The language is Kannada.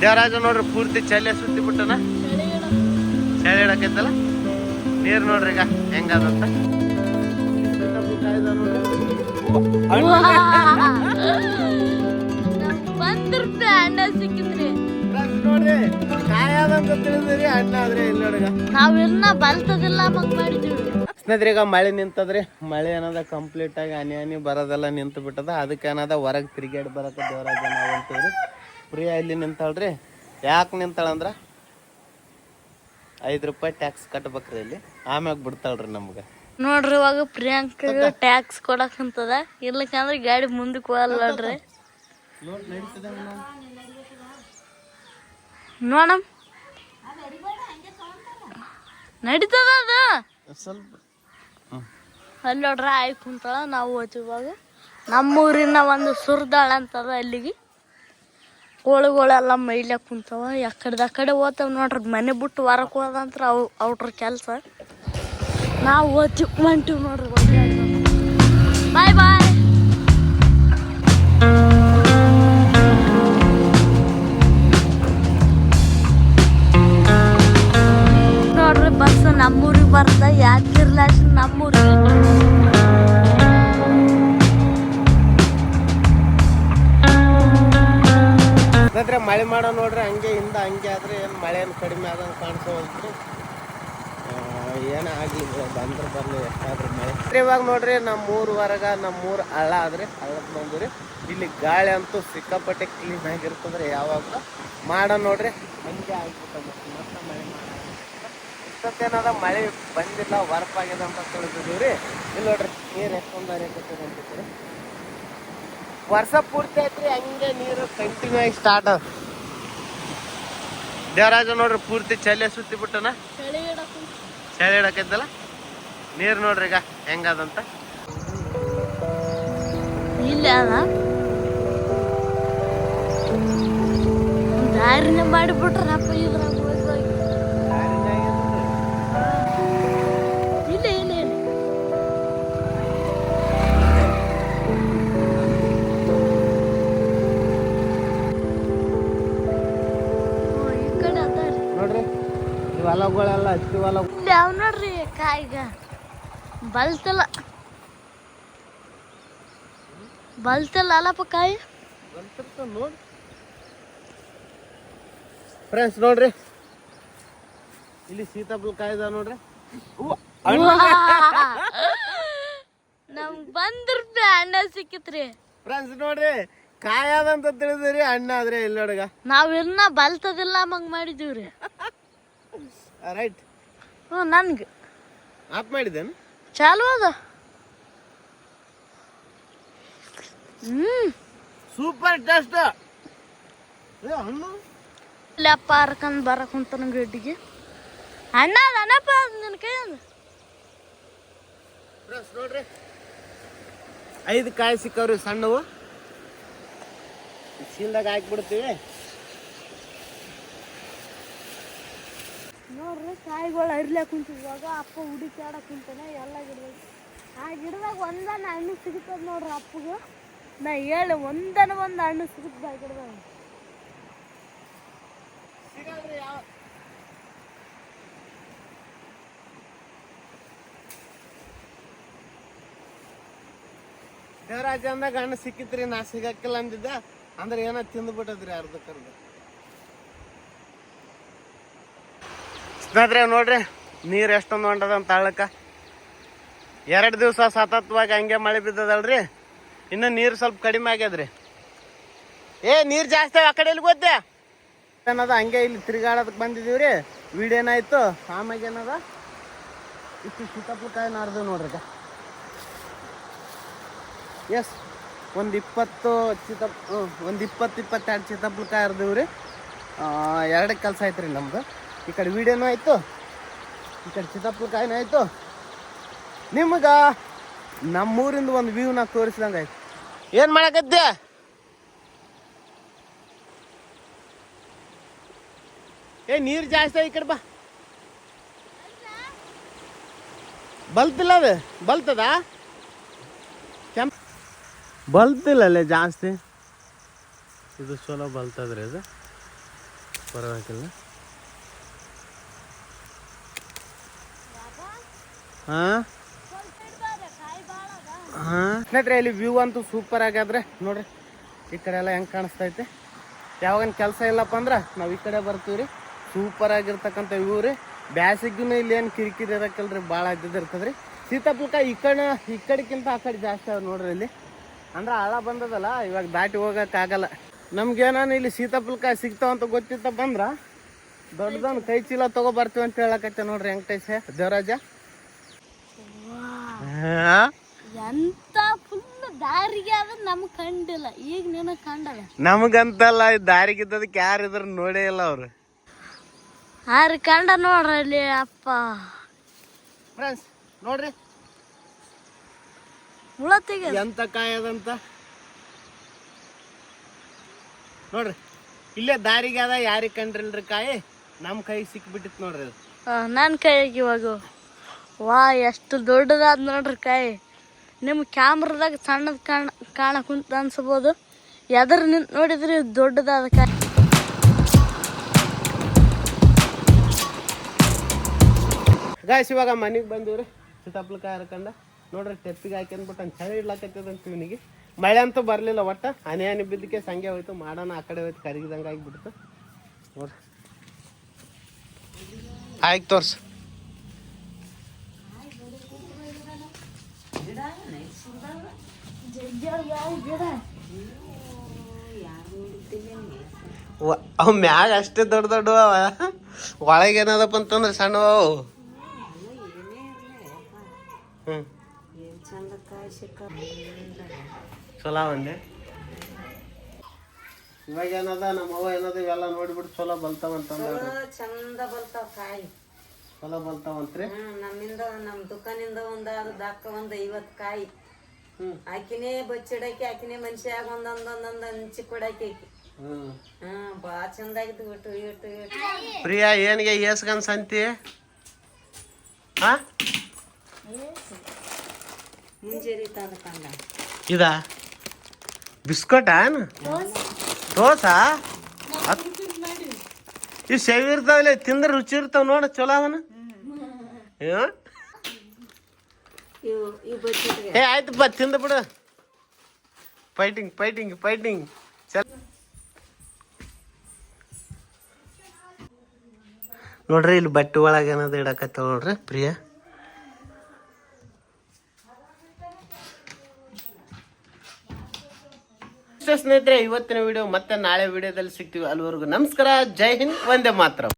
ದೇವರಾಜ ನೋಡ್ರಿ ಪೂರ್ತಿ ಚಳಿ ಸುತ್ತಿ ಬಿಟ್ಟನ? ಚಳಿ ಹಿಡಕೈತಲ್ಲ ನೀರ್ ನೋಡ್ರಿ ಈಗ ಹೆಂಗದಂತ ಅಣ್ಣ ಸಿಕ್ಕಿದ್ರಿ. ನೋಡ್ರಿ ಕಾಯದಂತ ತಿಳಿದ್ರಿ ಅಣ್ಣ ಆದ್ರೆ ಇಲ್ಲ ನೋಡ್ರಿ ನಾವ್ ಇನ್ನ ಬಲ್ತದಿಲ್ಲ ಮಗ್ ಮಾಡಿದೀವಿ ಸ್ನೇಹಿತರೆ ಈಗ ಮಳೆ ನಿಂತದ್ರಿ. ಮಳೆ ಏನದ ಕಂಪ್ಲೀಟ್ ಆಗಿ ಹನಿ ಹನಿ ಬರೋದೆಲ್ಲ ನಿಂತು ಬಿಟ್ಟದ ಅದಕ್ಕೆ ಏನದ ಹೊರಗೆ ತಿರುಗಾಡಿ ಬರಕ ದೇವರಾಜ ನಾವು ಅಂತೀವ್ರಿ. ಪ್ರಿಯ ಇಲ್ಲಿ ನಿಂತಾಳ್ರಿ? ಯಾಕೆ ನಿಂತಾಳಂದ್ರ? ಐದು ರೂಪಾಯಿ ಟ್ಯಾಕ್ಸ್ ಕಟ್ಬೇಕ್ರಿ ಇಲ್ಲಿ. ಆಮ್ಯಾಗ ಬಿಡ್ತಾಳ್ರಿ ನಮ್ಗೆ. ನೋಡ್ರಿ ಇವಾಗ ಪ್ರಿಯಾಂಕ ಟ್ಯಾಕ್ಸ್ ಕೊಡಕ್ ಅಂತದ. ಇಲ್ಲಕಂದ್ರೆ ಗಾಡಿ ಮುಂದಕ್ಕೆ ಹೋಗಲ್ಲ ನೋಡ್ರಿ ನೋಡಮ್. ನಡೀತದ ಅದು. ಸ್ವಲ್ಪ. ಅಲ್ಲಿ ನೋಡ್ರಿ ಆಯ್ತು ಕುಂತಾಳ ನಾವು ಹೋಗ್ತೀವಿ ಇವಾಗ. ನಮ್ಮೂರಿನ ಒಂದು ಸುರ್ದಾಳ ಅಂತದ ಅಲ್ಲಿಗೆ. ಕೋಳಿಗಳೆಲ್ಲ ಮೈಲೆ ಕುಂತಾವ. ಯಾಕಡೆ ಕಡೆ ಓದ್ತಾವ ನೋಡ್ರಿ. ಮನೆ ಬಿಟ್ಟು ಹೊರಕ್ಕೆ ಹೋದಂತ್ರ ಅವು ಅವ್ರ ಕೆಲಸ. ನಾವು ಓದ್ತಿ ಹೊಂಟಿವಿ ನೋಡ್ರಿ ಬಾಯ್ ಬಾಯ್ ನೋಡ್ರಿ. ಬಸ್ ನಮ್ಮೂರಿಗೆ ಬರ್ದ. ಯಾದಗಿರ್ಲಾಶ ನಮ್ಮೂರಿಗೆ? ಸ್ನೇಹಿತರೆ ಮಳೆ ಮಾಡೋ ನೋಡ್ರಿ, ಹಂಗೆ ಹಿಂದೆ ಹಂಗೆ ಆದ್ರೆ ಏನು ಮಳೆ ಏನು ಕಡಿಮೆ ಆದಂಗೆ ಕಾಣಿಸೋಲ್ತ್ರಿ ಏನೇ ಆಗಲಿ ಬಂದ್ರೆ ಬರಲಿ, ಎಷ್ಟಾದ್ರೂ ಮಳೆ. ಇವಾಗ ನೋಡ್ರಿ ನಮ್ಮ ಊರ್ ಹೊರಗ ನಮ್ಮ ಊರು ಹಳ್ಳ ಆದ್ರಿ ಹಳ್ಳಕ್ಕೆ ಬಂದ್ರಿ ಇಲ್ಲಿ ಗಾಳಿ ಅಂತೂ ಸಿಕ್ಕಾಪಟ್ಟೆ ಕ್ಲೀನ್ ಆಗಿರ್ತಂದ್ರೆ ಯಾವಾಗ ಮಾಡ ನೋಡ್ರಿ, ಹಂಗೆ ಆಗ್ಬಿಟ್ಟು ಮತ್ತೆ ಮಳೆ ಮಾಡ ಮಳೆ ಬಂದಿಲ್ಲ ವರ್ಪ್ ಅಂತ ತಿಳಿದಿದ್ದೀವಿ ಇಲ್ಲಿ ನೋಡ್ರಿ, ನೀರು ಎಷ್ಟೊಂದು ಅಂತ ಅಂತಿದ್ರಿ ವರ್ಷ ಪೂರ್ತಿ ಐತ್ರಿ ಹಂಗೆ ನೀರು ಕಂಟಿನ್ಯೂ ಆಗಿ ಸ್ಟಾರ್ಟ್ ದೇವರಾಜ ನೋಡ್ರಿ ಪೂರ್ತಿ ಚಳಿ ಸುತ್ತಿ ಬಿಟ್ಟನ? ಚಳಿ ಇಡಕೈತಲ್ಲ ನೀರು ನೋಡ್ರಿ ಈಗ ಹೆಂಗದಂತ? ಇಲ್ಲ ದಾರಿನ ಮಾಡಿಬಿಟ್ರಪ್ಪ ಇದ್ರಾಗ ಹೊಲಗಳೆಲ್ಲ ಹತ್ತಿ ಹೊಲ. ಯಾವ ನೋಡ್ರಿ ಕಾಯಿಗ. ಬಲ್ತಲ್ಲ ಬಲ್ತಲ್ಲ ಅಲ್ಲಪ್ಪ ಕಾಯಿ. ನೋಡಿ. ಫ್ರೆಂಡ್ಸ್ ನೋಡ್ರಿ. ಇಲ್ಲಿ ಸೀತಾಫಲ ಕಾಯ್ದ ನೋಡ್ರಿ. ನಮ್ಗ್ ಬಂದ್ ರೂಪಾಯಿ ಅಣ್ಣ ಸಿಕ್ಕಿತ್ರಿ. ಫ್ರೆಂಡ್ಸ್ ನೋಡ್ರಿ. ಕಾಯದಂತ ತಿಳಿದ್ರಿ ಅಣ್ಣ ಆದ್ರೆ ಇಲ್ಲ ನೋಡ್ಗ ನಾವ್ ಇನ್ನ ಬಲ್ತದಿಲ್ಲ ಮಂಗ್ ಮಾಡಿದೀವ್ರಿ. ರೈಟ್ ಹ್ಞೂ ನನ್ಗೆ. ಆಫ್ ಮಾಡಿದ್ದೇನು? ಚಾಲು ಅದ. ಹ್ಞೂ ಸೂಪರ್ ಟೇಸ್ಟ್ ಹಣ್ಣು? ಲೆಪ್ಪ ಹರ್ಕೊಂಡ್ ಬರಕ್ ಕುಂತಾನ ಗಡ್ಡಿಗೆ ಅಣ್ಣ ಅದನಪ್ಪ ನನ್ನ ನೋಡ್ರಿ. ಐದು ಕಾಯಿ ಸಿಕ್ಕವ್ರಿ ಸಣ್ಣವು. ಚೀಲ್ದಾಗ ಹಾಕ್ಬಿಡ್ತೀವಿ. ನೋಡ್ರಿ, ಕಾಯಿಗಳು ಅರಿಲಾಕ ಕುಂತಿದ್ವಾಗ ಅಪ್ಪ ಹುಡುಕಾಡಕ್ ಕುಂತಾನೆ ಎಲ್ಲ ಗಿಡದಾಗ ಆ ಗಿಡದಾಗ ಒಂದನ ಹಣ್ಣು ಸಿಗ್ತದ ನೋಡ್ರಿ ಅಪ್ಪಗೆ. ನಾ ಹೇಳಿ, ಒಂದನ ಒಂದು ಹಣ್ಣು ಸಿಗುತ್ತ ಆ ಗಿಡದಾಗ. ದೇವರಾಜ ಅಂದಾಗ ಹಣ್ಣು ಸಿಕ್ಕಿತ್ರಿ, ನಾ ಸಿಗಕ್ಕಿಲ್ಲ ಅಂದಿದ್ದ. ಅಂದ್ರೆ ಏನೋ ತಿಂದ್ಬಿಟ್ಟದ್ರಿ ಅರ್ಧಕ್ಕರ್ಧ ಸ್ನೇಹಿತರೆ, ನೋಡ್ರಿ, ನೀರು ಎಷ್ಟೊಂದು ಹೊಂಡದ ಅಂತ ಹಳ್ಳಕ್ಕ ಎರಡು ದಿವಸ ಸತತವಾಗಿ ಹಂಗೆ ಮಳೆ ಬಿದ್ದದಲ್ರಿ, ಇನ್ನು ನೀರು ಸ್ವಲ್ಪ ಕಡಿಮೆ ಆಗ್ಯದ್ರಿ. ಏ, ನೀರು ಜಾಸ್ತಿ ಆ ಕಡೆ ಗೊತ್ತೆ ಗೊತ್ತೇ ಏನದ, ಹಂಗೆ ಇಲ್ಲಿ ತಿರುಗಾಡೋದಕ್ಕೆ ಬಂದಿದ್ದೀವಿ ರೀ ಏನಾಯ್ತು ಆಮ್ಯಾಗ ಏನದ? ಇಷ್ಟು ಸೀತಾಫಲಕಾಯಿ ನಾಡ್ದು ನೋಡ್ರಿ ಎಸ್, ಒಂದು ಇಪ್ಪತ್ತು ಚಿತ ಒಂದು ಇಪ್ಪತ್ತು ಇಪ್ಪತ್ತೆರಡು ಚಿತ್ತಪ್ಪಲಕಾಯಿ ಹರಿದಿವ್ರಿ. ಎರಡು ಕೆಲಸ ರೀ ನಮ್ದು. ಈ ಕಡೆ ವಿಡಿಯೋನೂ ಆಯಿತು. ಈ ಕಡೆ ಚಿತ್ತಪ್ಪಲಕಾಯಿನೂ ಆಯಿತು. ನಿಮ್ಗೆ ನಮ್ಮೂರಿಂದ ಒಂದು ವ್ಯೂನ ತೋರಿಸ್ದಂಗೆ ಆಯ್ತು. ಏನು ಮಾಡಕತ್ತೆ? ಏ, ನೀರು ಜಾಸ್ತಿ ಈ ಕಡೆ ಬಾ. ಬಲ್ತಿಲ್ಲ ಅದು? ಬಲ್ತದಾ? ಬಲ್ತಿಲ್ಲ ಅಲ್ಲೇ ಜಾಸ್ತಿ? ಇದು ಚಲೋ ಬಲ್ತದ್ರಿ ಅದು. ಪರವಾಗಿಲ್ಲ. ಹಾಂ? ಹಾಂ? ಸ್ನೇಹಿತರೆ, ಇಲ್ಲಿ ವ್ಯೂ ಅಂತೂ ಸೂಪರ್ ಆಗ್ಯಾದ್ರೆ ನೋಡ್ರಿ, ಈ ಕಡೆ ಎಲ್ಲ ಹೆಂಗೆ ಕಾಣಿಸ್ತೈತೆ. ಯಾವಾಗ ಕೆಲಸ ಇಲ್ಲಪ್ಪ ಅಂದ್ರೆ ನಾವು ಈ ಕಡೆ ಬರ್ತೀವಿ ರೀ ಸೂಪರ್ ಆಗಿರ್ತಕ್ಕಂಥ ವ್ಯೂ ರೀ. ಬ್ಯಾಸಿಗೂ ಇಲ್ಲಿ ಏನು ಕಿರಿಕಿರಿ ಇರಕ್ಕಲ್ರಿ ಭಾಳ ಇರ್ತದೆ ರೀ ಸೀತಾಪುಕ ಈ ಕಡೆ ಈ ಕಡೆಕ್ಕಿಂತ ಆ ಕಡೆ ಜಾಸ್ತಿ ಅವ ನೋಡ್ರಿ ಇಲ್ಲಿ. ಅಂದ್ರೆ ಆಳ ಬಂದದಲ್ಲ, ಇವಾಗ ದಾಟಿ ಹೋಗೋಕ್ಕಾಗಲ್ಲ ನಮ್ಗೇನಾನು ಇಲ್ಲಿ ಸೀತಾಪುಲ್ಕ ಸಿಗ್ತಾವ ಅಂತ ಗೊತ್ತಿತ್ತ ಬಂದ್ರ ದೊಡ್ಡದೊಂದು ಕೈ ಚೀಲ ತಗೋ ಬರ್ತೀವಿ ಅಂತ ಹೇಳಕತ್ತೆ ನೋಡ್ರಿ ವೆಂಕಟೇಶ ದೇವರಾಜ. ಎಂತ ಫುಲ್ ದಾರಿಗೆ ಅದ ನಮ್ಗೆ ಕಂಡಿಲ್ಲ. ಈಗ ನಿನ್ನ ಕಂಡದ? ನಮಗಂತಲ್ಲ ದಾರಿಗಿದ್ದದಕ್ಕೆ ಯಾರು ಇದ್ರ ನೋಡೇ ಇಲ್ಲ ಅವ್ರು. ಆರು ಕಂಡ ನೋಡ್ರಿ ಅಲ್ಲಿ ಅಪ್ಪ. ಫ್ರೆಂಡ್ಸ್ ನೋಡ್ರಿ. ಹುಳ ಎಂತ ಕಾಯದಂತ ಅದಂತ? ನೋಡ್ರಿ. ಇಲ್ಲೇ ದಾರಿಗೆ ಅದ ಯಾರಿಗೆ ಕಂಡ್ರಿಲ್ರಿ ಕಾಯಿ? ನಮ್ಮ ಕೈ ಸಿಕ್ಬಿಟ್ಟಿತ್ತು ನೋಡ್ರಿ ಅದು. ನನ್ನ ಕೈಯಾಗ ಇವಾಗ. ವಾ, ಎಷ್ಟು ದೊಡ್ಡದಾದ ನೋಡ್ರಿ ಕೈ. ನಿಮ್ಮ ಕ್ಯಾಮ್ರದಾಗ ಸಣ್ಣದ ಕಾಣ ಕಾಣಕುಂತ ಅನ್ಸ್ಬೋದು. ಎದ್ರ ನಿಂತು ನೋಡಿದ್ರಿ ದೊಡ್ಡದಾದ ಕಾಯಿ ಗಾಯ್ಸ್ ಇವಾಗ ಮನೆಗೆ ಬಂದಿವ್ರಿ. ಸೀತಾಫಲಕಾಯಿ ಹರ್ಕಂಡ ನೋಡ್ರಿ ಟೆಪ್ಪಿಗೆ ಹಾಕ್ಯಂದ್ಬಿಟ್ಟು ಅಂತ ಚಳಿ ಇಡ್ಲಾಕತ್ತದಂತ ಇವನಿಗೆ. ಮಳೆ ಅಂತೂ ಬರಲಿಲ್ಲ ಒಟ್ಟು. ಹನಿ ಹನಿ ಬಿದ್ದಕ್ಕೆ ಸಂಗೆ ಹೋಯ್ತು. ಮಾಡೋಣ, ಆ ಕಡೆ ಹೋಯ್ತು, ಕರಿಗಿದಂಗೆ ಆಗಿಬಿಡ್ತು. ನೋಡ್ರಿ. ಆಯ್ತು ತೋರ್ಸು. ಅವ್ ಮ್ಯಾಗ ಅಷ್ಟೇ ದೊಡ್ಡ ದೊಡ್ಡ ಅವ. ಒಳಗೆ ಏನದಪ್ಪ ಅಂತಂದ್ರೆ ಸಣ್ಣ ಅವು. ಹ್ಮ್. ಚಲೋ ಒಂದೆ ಇವಾಗ ಏನದ ನಮ್ಮ ಅವ್ವ ಏನದ ಇವೆಲ್ಲ ನೋಡ್ಬಿಟ್ಟು ಚಲೋ ಬಲ್ತಾವ ಅಂತಂದ್ರೆ ಚಂದ ಬಲ್ತಾವ ಕಾಯಿ. ಚಲೋ ಬಲ್ತಾವಂತ್ರಿ. ನಮ್ಮಿಂದ ನಮ್ ದುಕಾನಿಂದ ಒಂದ್ ಅದು ದಾಕ ಒಂದ್ ಐವತ್ ಕಾಯಿ. ಆಕಿನೇ ಬಚ್ಚಿಡಾಕಿ ಆಕಿನೇ ಮನ್ಷ್ಯಾಗ ಒಂದೊಂದೊಂದೊಂದ್ ಹಂಚಿ ಕೊಡಾಕಿ ಆಕಿ. ಹ್ಮ್. ಬಾ ಚಂದ ಆಗಿತ್ತು ಇಟ್ಟು ಇಟ್ಟು ಇಟ್ಟು. ಪ್ರಿಯಾ ಏನಿಗೆ ಏಸ್ಗನ್ ಸಂತಿ? ಹಾ ಮುಂಜೇರಿ ತಂದ ಕಂಡ ಇದಾ? ಬಿಸ್ಕೊಟಾ ದೋಸಾ? ಇವು ಸೇವಿರ್ತಾವಲ್ಲ ತಿಂದ್ರೆ ರುಚಿ ಇರ್ತಾವ ನೋಡ ಚಲೋ ಅವನ ಬಚ್ಚಿಟ್ಗೆ ಏ, ಆಯ್ತಪ್ಪ, ತಿಂದ ಬಿಡು. ಫೈಟಿಂಗ್ ಫೈಟಿಂಗ್ ಫೈಟಿಂಗ್ ನೋಡ್ರಿ, ಇಲ್ಲಿ ಬಟ್ಟೆ ಒಳಗೆ ಏನಾದ್ರು ಇಡಕತ್ತ ನೋಡ್ರಿ, ಪ್ರಿಯ. ಸ್ನೇಹಿತರೆ, ಇವತ್ತಿನ ವಿಡಿಯೋ ಮತ್ತೆ ನಾಳೆ ವಿಡಿಯೋದಲ್ಲಿ ಸಿಗ್ತೀವಿ ಅಲ್ಲಿವರೆಗೂ. ನಮಸ್ಕಾರ, ಜೈ ಹಿಂದ್ ಒಂದೇ ಮಾತ್ರ.